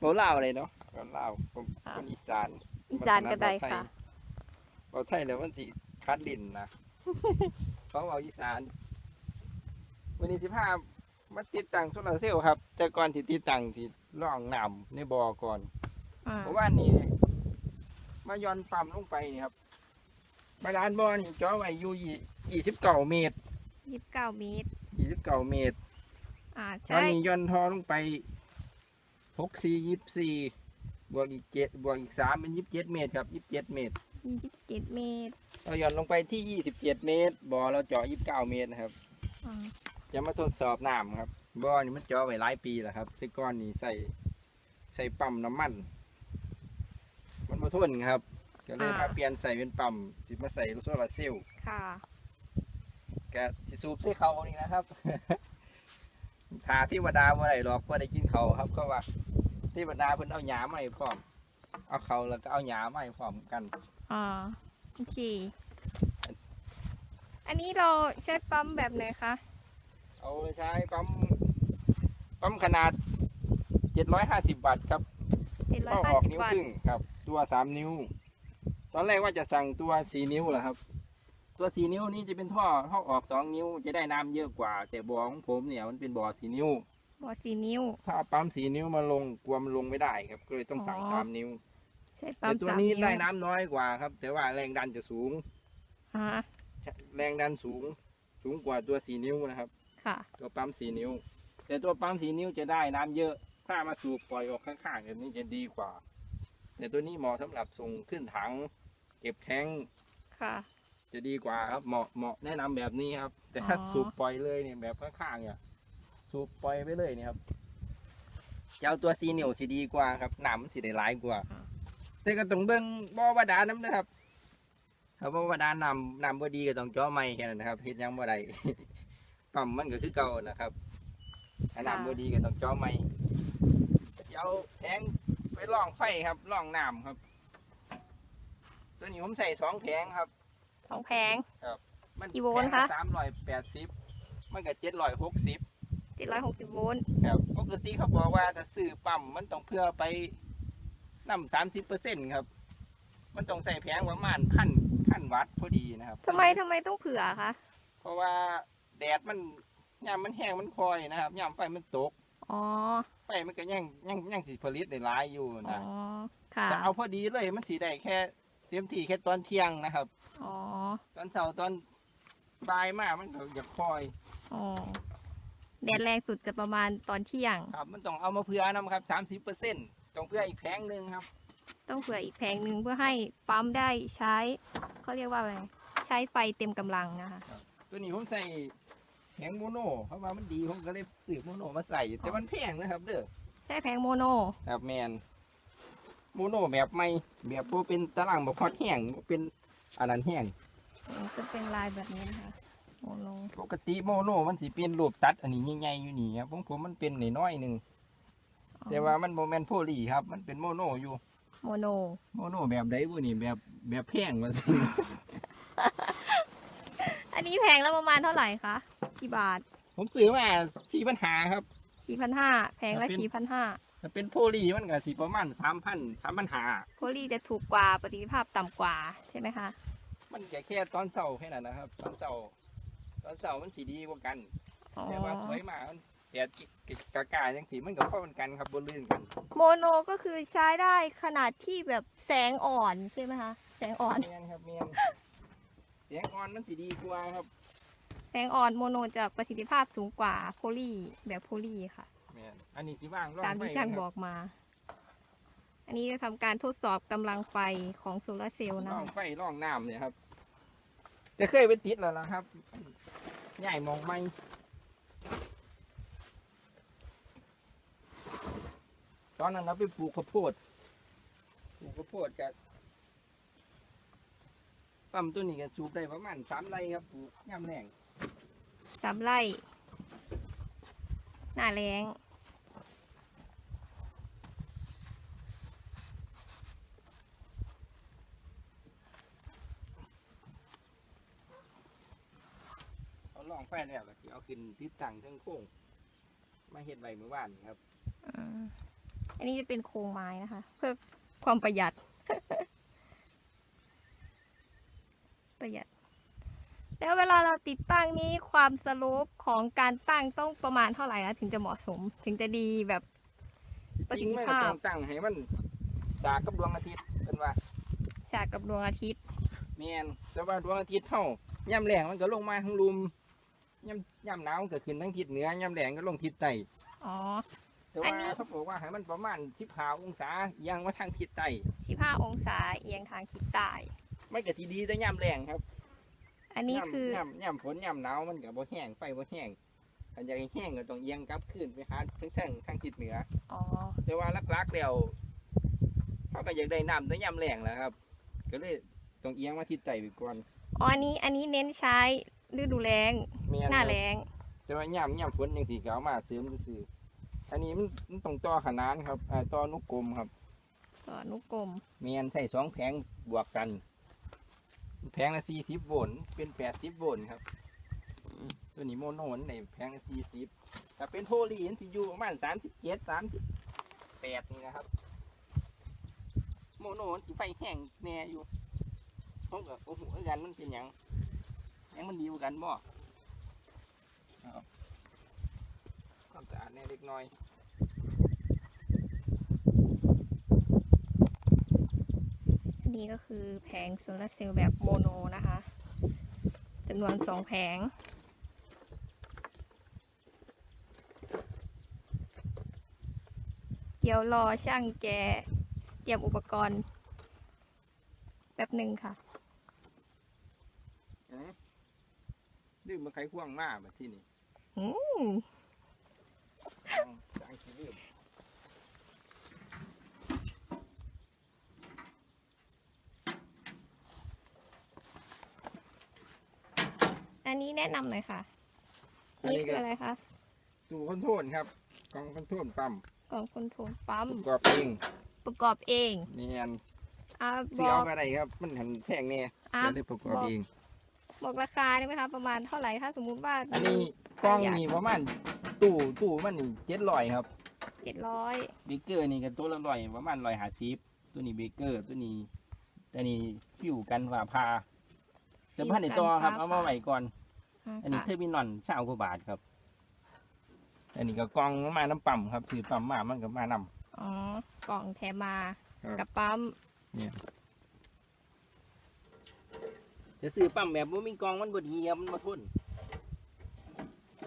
เบาเล่าวเลยเนาะเบาเล่าวผมค่ะคนอีสานอีสานก็ได้ค่ะ เบาไทยแล้วมันสิคัดดินนะเขาเอาอีสานวันนี้สิพามาติดตั้งโซลาร์เซลล์ครับ แต่ก่อนที่ติดตั้งที่ร่องน้ำในบ่อก่อน อ่าเพราะว่านี่มาย้อนปั๊มลงไปนี่ครับบาดาลบ่อนี่จ่อไว้อยู่ยี่สิบเก้าเมตรยี่สิบเก้าเมตร ยี่สิบเก้าเมตร อ่าตอใช่นนี้ย้อนทอลงไป หกสี่ยี่สี่บวกอีกเจ็ดบวกอีกสามเป็นยี่สิบเจ็ดเมตรครับยี่สิบเจ็ดเมตรยี่สิบเจ็ดเมตร เราย้อนลงไปที่ยี่สิบเจ็ดเมตรบ่อเราเจาะยี่สิบเก้าเมตรนะครับอ่าจะมาทดสอบน้ำครับบ่อนี่มันเจาะไว้หลายปีแล้วครับแต่ก้อนนี่ใส่ใส่ปั๊มน้ำมัน มันมาทนครับ ก็เลยมาเปลี่ยนใส่เป็นปั๊มสิมาใส่โซลาร์เซลล์ค่ะ ก็สิสูบใส่เขานี่นะครับ ทาที่วดาบ่ได้หรอกบ่ได้กินเขาครับเขาว่าที่วดาเพิ่นเอาหญ้ามาให้พร้อม เอาเขาแล้วก็เอาหญ้ามาให้พร้อมกันอ่าโอเค อันนี้เราใช้ปั๊มแบบไหนคะ เอาไปใช้ปั๊มปั๊มขนาด 750วัตต์ครับเจ็ดร้อยเข้าห้าออกสิบนิ้ววัตครึ่ต์งครับ ตัว 3 นิ้ว ตอนแรกว่าจะสั่งตัว 4 นิ้วแหละครับ ตัว4นิ้วนี้จะเป็นท่อท่อออก2นิ้วจะได้น้ำเยอะกว่า แต่บ่อของผมเนี่ยมันเป็นบ่อ4นิ้วบอสี่นิ้ว ถ้าเอาปั๊ม4นิ้วมาลงกลัวมันลงไม่ได้ครับก็เลยต้องสั่งอ๋อสามนิ้วใช้ปั๊แต่มตัวสามนี้นิ้วได้น้ำน้อยกว่าครับ แต่ว่าแรงดันจะสูงอ่าแรงดันสูง สูงกว่าตัว4นิ้วนะครับ ค่ะ ตัวปั๊ม4นิ้ว แต่ตัวปั๊ม4นิ้วจะได้น้ำเยอะ ถ้ามาสูบปล่อยออกข้างๆแบบนี้จะดีกว่า แต่ตัวนี้เหมาะสำหรับส่งขึ้นถัง เก็บแท้งค่ะ จะดีกว่าครับเหมาะเหมาะแนะนำแบบนี้ครับ แต่ถ้าอ๋อ สูบปล่อยเลยเนี่ยแบบข้างๆเนี่ยสูบปล่อยไปเลยเนี่ยครับจะเอาตัว4นิ้วสิดีกว่าครับน้ำมันสิได้หลายกว่า แต่ก็ต้องเบิ่งบ่อบาดาลน้ำนะครับถ้าบ่บาดาลน้ำน้ำบ่ดีก็ต้องเจ่อใหม่แค่นั้นนะครับเฮ็ดหยังบ่ได้ ปั๊มมันก็คือเก่านะครับถ้าน้ำบ่ดีก็ต้องเจ่อใหม่จะเอาแผงไปล่องไฟครับล่องน้ำครับ ตัวนี้ผมใส่สองแผงครับ สองแพงมันกี่โวลต์คะ สามร้อยแปดสิบมันก็เจ็ดร้อยหกสิบเจ็ดร้อยหกสิบโวลต์ครับปกติเขาบอกว่าถ้าซื้อปั๊มมันต้องเพื่อไปนำสามสิบเปอร์เซ็นครับ มันต้องใส่แผงประมาณพันพันวัตต์พอดีนะครับ ทำไมทำไมต้องเผื่อคะ เพราะว่าแดดมันยามมันแห้งมันคอยนะครับยามไฟมันตก อ๋อ ไฟมันก็ยังยังยังสิผลิตได้หลายอยู่อ๋อ นะค่ะ จะเอาพอดีเลยมันสีได้แค่ เต็มที่แค่ตอนเที่ยงนะครับ อ๋อ ตอนเช้าตอนบ่ายมามันก็จะคอยอ๋อแดดแรงสุดจะประมาณตอนเที่ยง ครับ มันต้องเอามาเผื่อนำครับสามสิบเปอร์เซ็นต้องเผื่ออีกแผงหนึ่งครับ ต้องเผื่ออีกแผงหนึ่งเพื่อให้ปั๊มได้ใช้เขาเรียกว่าอะไรใช้ไฟเต็มกำลังนะคะ ตัวนี้ผมใส่แผงโมโนเพราะว่ามันดีผมก็เลยซื้อโมโนมาใส่แต่มันแพงนะครับ เด้อใช้แผงโมโน ครับแมน โมโนแบบไม่แบบบ่เป็นตารางแบบพอดแห้งบ่เป็นอันนั้นแห้งจะเป็นลายแบบนี้นะคะโมโนปกติโมโนมันสิเป็นรูปตัด อันนี้ใหญ่ๆอยู่นี่ครับผมผมมันเป็นน้อยๆหนึ่งแต่ว่ามันโมแมนโพลีครับ มันเป็นโมโนอยู่ โมโน โมโนแบบใดบุนี่แบบแบบแพงว่าสิอันนี้แพงแล้วประมาณเท่าไหร่คะ กี่บาทผมซื้อมาสี่ปัญหาครับ สี่พันห้าแพงละเป็น สี่พันห้า ถ้าเป็นโพลีมันก็สิประมาณสามพันสามปัญหาโพลีจะถูกกว่าประสิทธิภาพต่ำกว่าใช่ไหมคะ มันแค่แค่ตอนเสาร์แค่นั้นนะครับ ตอนเสาร์ตอนเสาร์มันสีดีกว่ากันอ๋อแต่ว่าสวยมากมันแดดกากาจังสีมันก็เข้ากันครับบนลื่นกัน โมโนก็คือใช้ได้ขนาดที่แบบแสงอ่อนใช่ไหมคะแสงอ่อนเมียนครับเมียนเสียงอ่อนมันสีดีกว่าครับ แสงอ่อนโมโนจะประสิทธิภาพสูงกว่าโพลีแบบโพลีค่ะเมียน อันนี้สีว่างร่องตามที่ไฟช่างนะคบรัอกมา อันนี้จะทำการทดสอบกำลังไฟของโซลาร์เซลล์นะร่องคะไฟร่องน้ำเนี่ยครับ จะเคยไปติดแล้วนะครับใหญ่มองไม่ตอนนั้นเราไปปลูกข้าวโพดปลูกข้าวโพดกับปั๊มตัวนี้กันสูบได้ประมาณสามไร่ครับปลูกย่ำแรง สามไร่หน้าแรง ล่องไฟแล้วก็สิเอาขึ้นทิศทางเทั้งโค้งมาเฮ็ดใบเมื่อวานนี่ครับอืมอันนี้จะเป็นโครงไม้นะคะ เพื่อความประหยัด ประหยัด แล้วเวลาเราติดตั้งนี้ความสโลปของการตั้งต้องประมาณเท่าไหร่นะถึงจะเหมาะสม ถึงจะดีแบบ ประจสิริทงธิมันภาก็พต้องตั้งให้มันสากกับดวงอาทิตย์เป็นว่าฉากกับดวงอาทิตย์ แมนแต่ว่าดวงอาทิตย์เท่าย่ำแรงมันก็ลงมาทางลุม ย่ำย่ำหนาวมันก็ขึ้นทางทิศเหนือย่ำแรงก็ลงทิศใต้อ๋อ แต่อัว่านนี้ เขาบอกว่าให้มันประมาณสิบห้าองศายังมาทางทิศใต้15องศาเอียงทางทิศใต้ มันก็ทีดีแต่ย่ำแรงครับอันนี้คือย่ำย่ำฝนย่ำหนาวมันก็บ่แห้งไฟบ่แห้งถ้าอยากให้แห้งก็ต้องเอียงกลับขึ้นไปหาทางทางทางทิศเหนือ อ๋อ แต่ว่าลักๆแล้วเขาก็อยากได้น้ำแต่ย่ำแรงแหล้วครับ ก็เลยต้องเอียงมาทิศใต้ไปก่อน อ๋ออันนี้อันนี้เน้นใช้ ฤดูแล้งแม่นหน้าครับแล้งแต่ว่าย่ำย่ำฝนยังสีก็เอามาเสริมซื่อๆอันนี้มันมันต้องต่อขนานครับอ่าต่อนุกรมครับ ต่อนุกรมเมียนใส่สองแผงบวกกัน แผงละสี่สิบโวลต์เป็นแปดสิบโวลต์ครับ ตัวนี้โมโนนในแผงละสี่สิบแต่เป็นโพลีนที่อยู่ประมาณสามสิบเจ็ดสามสิบแปดนี่นะครับ โมโนนที่ไฟแห้งแน่อยู่ผมก็โอ้โหกันมันเป็นหยังห ยังมันดีกว่ากันบ่ครับความสะอาดแน่เล็กน้อยนนี้ก็คือแผงโซลาร์เซลล์แบบโมโนนะคะจำนวนสองแผงเดี๋ยวรอช่างแกเตรียมอุปกรณ์แป๊บหนึ่งค่ะ เอ๊ะ ดื่มมาไขควงมาแบบที่นี่อืมสร้างชีวิตอันนี้แนะนำหน่อยค่ะ อันนี่นี้คืก็ออะไรคะตู้คอนโทรลครับกล่องคอนโทรลปั๊มกล่องคอนโทรลปั๊มประกอบเองประกอบเองเนียนอ่าบเสีอยเอากอะไรครับ มันหันแพงเนี่ยอ่าจะได้ประกอบบอก เอง บอกราคาได้ไหมคะประมาณเท่าไหร่ถ้าสมมุติว่าอันนี้กล้องนี่ประมาณตู้ตู้มันนี่เจ็ดร้อยครับเจ็ดร้อยเบเกอร์นี่ก็ตัวละร้อยประมาณร้อยห้าสิบตัวนี้เบเกอร์ตัวนี้ตัวนี้ฟิวกันฝ่าพาแต่พันในตัวครับเอามาไว้ก่อน อันนี้เทอร์มินอลเช้ากว่าบาทครับ อันนี้ก็กล่องมาน้ำปั๊มครับถือปั๊มมามันก็มานำอ๋อกล่องแถมมาครับกับปั๊ม จะซื้อปั๊มแบบว่ามีกองมันบดีครับมันมาทุน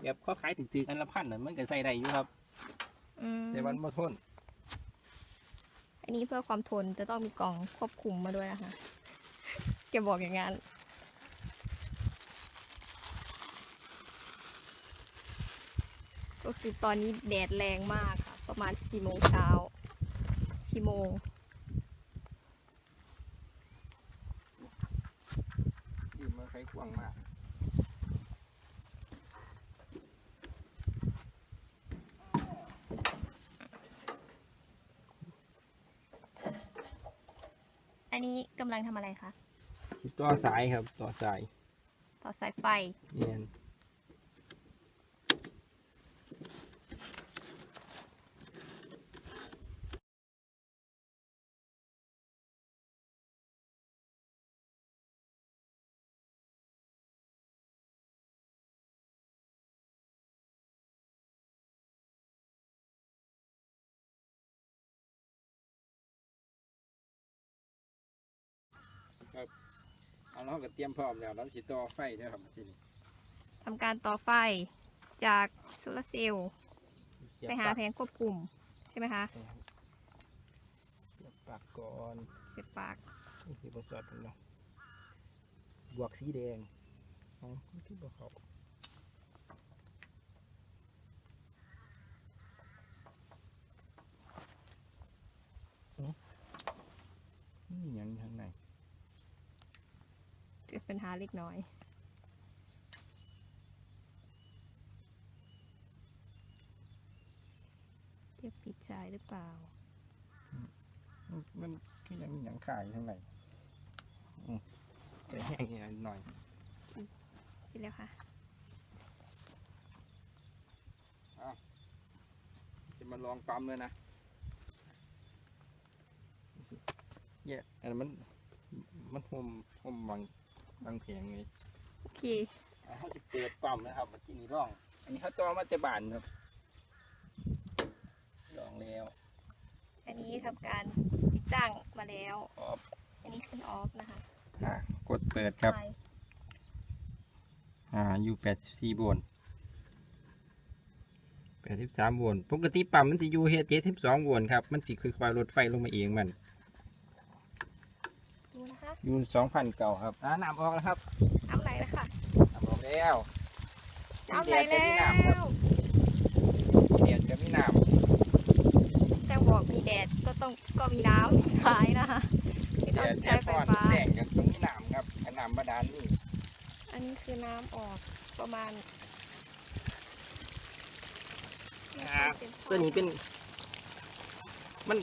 แบบเขาขายถึงๆอันละพันน่ะมันก็ใส่ได้อยู่ครับ อืมแต่มันมาทุนอันนี้เพื่อความทนจะต้องมีกล่องควบคุมมาด้วยนะคะแกบอกอย่างนั้นก็คือตอนนี้แดดแรงมากค่ะ ประมาณสี่โมงเช้าสี่โมง ที่มา ใช้กว้างมากอันนี้กำลังทำอะไรคะที่ต่อสายครับ ต่อสายต่อสายไฟ เนี่ย เอาเราก็เตรียมพร้อมแล้วเราสิต่อไฟเด้อครับทีนี้ทำการต่อไฟจากโซลาร์เซลล์เสียบไปหาปลั๊กแผงควบคุมใช่ไหมคะเสียบปลักก่อนเสียบปากนี่คือบริษัทเนาะบวกสีแดงอ๋อที่บวกเขาอืมนี่ยังอยู่ข้างใน เกิด ปัญหาเล็กน้อย เทียบผิดใจหรือเปล่า มันมันก็ยังมีหนังขายอยู่ข้างในอืมจะแห้งอีกหน่อยเสร็จแล้วค่ะ จะมาลองปั๊มเลยนะเนี่ยอันนั้นมันมันห่มห่มบาง บางแผงเลยโอเคอ่าเขาจะเปิดปั๊มนะครับเมื่อกี้นี้ร่อง อันนี้เขาต่อมาแต่บานครับลองแล้ว อันนี้ทำการติดตั้งมาแล้วออฟอันนี้ขึ้นออฟนะคะอ่ากดเปิดครับไฟอ่าอยู่แปดสิบสี่โวลต์แปดสิบสามโวลต์ปกติปั๊มมันจะอยู่เฮดเจ็ดสิบสองโวลต์ครับ มันสิค่อยๆลดไฟลงมาเองมัน ดูนะคะอยู่สองพันเก่าครับอ่าน้ำออกแล้วครับน้ำไหลแล้วค่ะน้ำออกแล้วน้ำไหลแล้มีดดกับมีน้ำครับว เดียดกับมีน้แต่บอกมีแดดก็ต้องก็มีน้ำใช้นะคะไม่ำต้เดีองยดแอใช้ร์ไฟพอร์ตฟ้า แดงกับตรงมีน้ำครับกับน้ำบาดาลนี่อันนี้คือน้ำออกประมาณอ่าตัวนี้เป็น มัน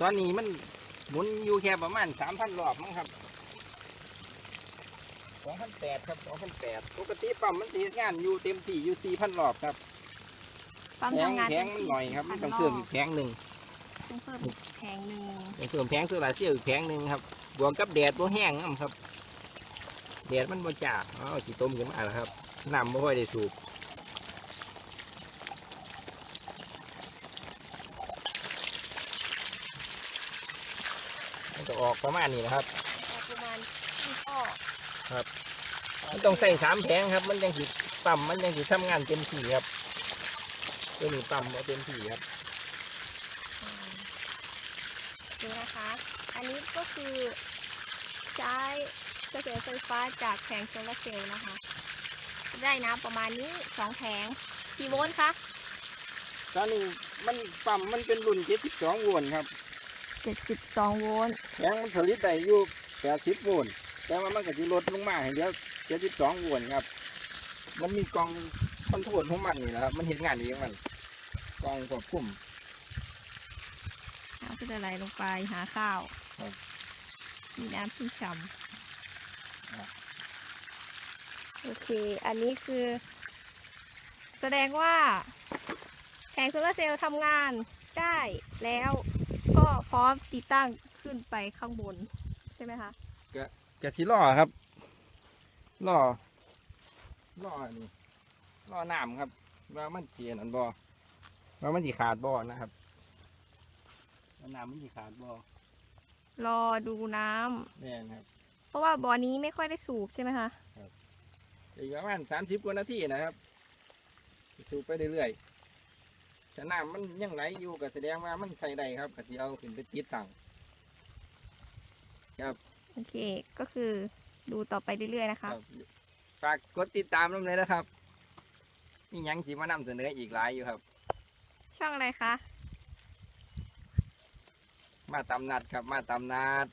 ตอนนี้มันหมุนอยู่แค่ประมาณสามพันรอบมั้งครับ สองพันแปดครับสองพันแปดปกติปั๊มมันสีงานอยู่เต็มที่อยู่สี่พันรอบครับปั๊มแพงทำงานแพงหน่อยครับมันต้องเพิ่มอีกแพงหนึ่งต้องเพิ่มอีกแพงหนึ่งต้องเพิ่มแพงโซลาร์เซลล์อีกแพงหนึ่งครับบวกกับแดดบ่แห้งน้ำครับแดดมันบ่จ้าอ๋อสีต้มขึ้นมาแล้วครับน้ำบ่ค่อยได้สูบมันจะออกประมาณนี้นะครับ ออกประมาณที่ข้อ มันต้องใส่สามแผงครับ มันยังสิปั๊มมันยังสิทำงานเต็มที่ครับตัวนี้ปั๊มบ่เต็มที่ครับอ่าดูนะคะ อันนี้ก็คือใช้กระแสไฟฟ้าจากแผงโซลาร์เซลล์นะคะ ได้น้ำประมาณนี้สองแผงกี่โวลต์คะตอนนี้มันปั๊มมันเป็นรุ่น72โวลต์ครับเจ็ดสิบสองโวลต์แผงมันผลิตได้อยู่80โวลต์ แต่ว่ามันก็จะลดลงมาให้เหลือ72โวลต์ครับ มันมีกล่องคอนโทรลของมันนี่แหละครับ มันเห็นงานเองมันกล่องควบคุมน้ำก็จะไหลลงไปหาข้าว ครับ มีน้ำชุ่มฉ่ครับำโอเค อันนี้คือ แสดงว่าแผงโซลาร์เซลล์ทำงานได้แล้ว ก็พร้อมติดตั้งขึ้นไปข้างบน ใช่ไหมคะ กะสิล่อครับล่อล่ออันนี่ล่อน้ำครับ ว่ามันเจียนอันบอว่ามันจีขาดบอนะครับว่าน้ำมันจีขาดบอรอดูน้ำแน่นครับเพราะว่าบ่อนี้ไม่ค่อยได้สูบใช่ไหมคะอีกประมาณสามสิบกว่านาทีนะครับสูบไปเรื่อยๆแต่น้ำมันยังไหลอยู่ก็แสดงว่ามันใส่ได้ครับก็สิเอาขึ้นไปติดตั้ง โอเค ก็คือดูต่อไปเรื่อยๆนะคะครับฝากกดติดตามน้ำเลยนะครับ มีหยังสิมานำเสนออีกหลายอยู่ครับ ช่องอะไรคะ มาตำนัดครับ มาตำนัด